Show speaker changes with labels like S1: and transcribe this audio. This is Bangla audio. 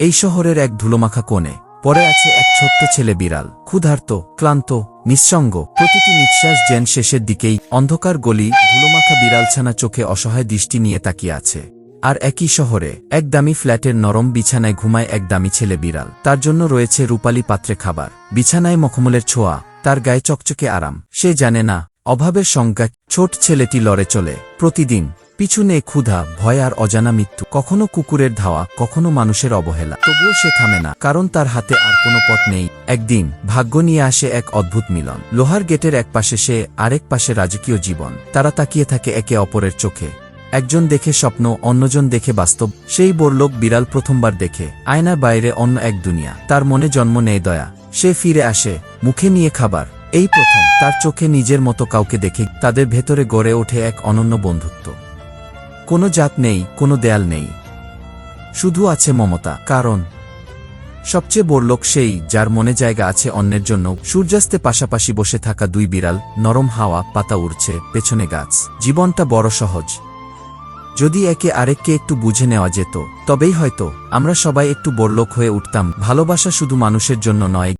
S1: এই শহরের এক ধুলোমাখা কোণে পরে আছে এক ছোট্ট ছেলে বিড়াল। ক্ষুধার্ত, ক্লান্ত, নিঃসঙ্গ, প্রতিটি নিঃশ্বাস যেন শেষের দিকেই অন্ধকার গলি ধুলোমাখা বিড়ালছানা চোখে অসহায় দৃষ্টি নিয়ে তাকিয়ে আছে। আর একই শহরে এক দামি ফ্ল্যাটের নরম বিছানায় ঘুমায় এক দামি ছেলে বিড়াল। তার জন্য রয়েছে রূপালী পাত্রে খাবার। বিছানায় মখমলের ছোঁয়া, তার গায়ে চকচকে আরাম। সে জানে না, অভাবের সংজ্ঞা ছোট ছেলেটি লড়ে চলে। প্রতিদিন পিছু নেই ক্ষুধা, ভয় আর অজানা মৃত্যু, কখনো কুকুরের ধাওয়া, কখনো মানুষের অবহেলা। তবুও সে থামে না, কারণ তার হাতে আর কোনো পথ নেই। একদিন, ভাগ্য নিয়ে আসে এক অদ্ভুত মিলন। লোহার গেটের এক পাশে সে, আরেক পাশে রাজকীয় জীবন। তারা তাকিয়ে থাকে একে অপরের চোখে। একজন দেখে স্বপ্ন, অন্যজন দেখে বাস্তব। সেই বোরলোক বিড়াল প্রথমবার দেখে, আয়নার বাইরে অন্য এক দুনিয়া। তার মনে জন্ম নেয় দয়া। সে ফিরে আসে, মুখে নিয়ে খাবার। এই প্রথম, তার চোখে নিজের মতো কাউকে দেখে, তাদের ভেতরে গড়ে ওঠে এক অনন্য বন্ধুত্ব। কোনো জাত নেই, কোনো দেয়াল নেই। শুধু আছে মমতা, কারণ সবচেয়ে বড়লোক সেই যার মনে জায়গা আছে অন্যের জন্য। সূর্যাস্তে পাশাপাশি বসে থাকা দুই বিড়াল, নরম হাওয়া, পাতা উড়ছে, পেছনে গাছ। জীবনটা বড় সহজ। যদি একে আরেককে একটু বুঝে নেওয়া যেত, তবেই হয়তো আমরা সবাই একটু বড়লোক হয়ে উঠতাম। ভালোবাসা শুধু মানুষের জন্য নয়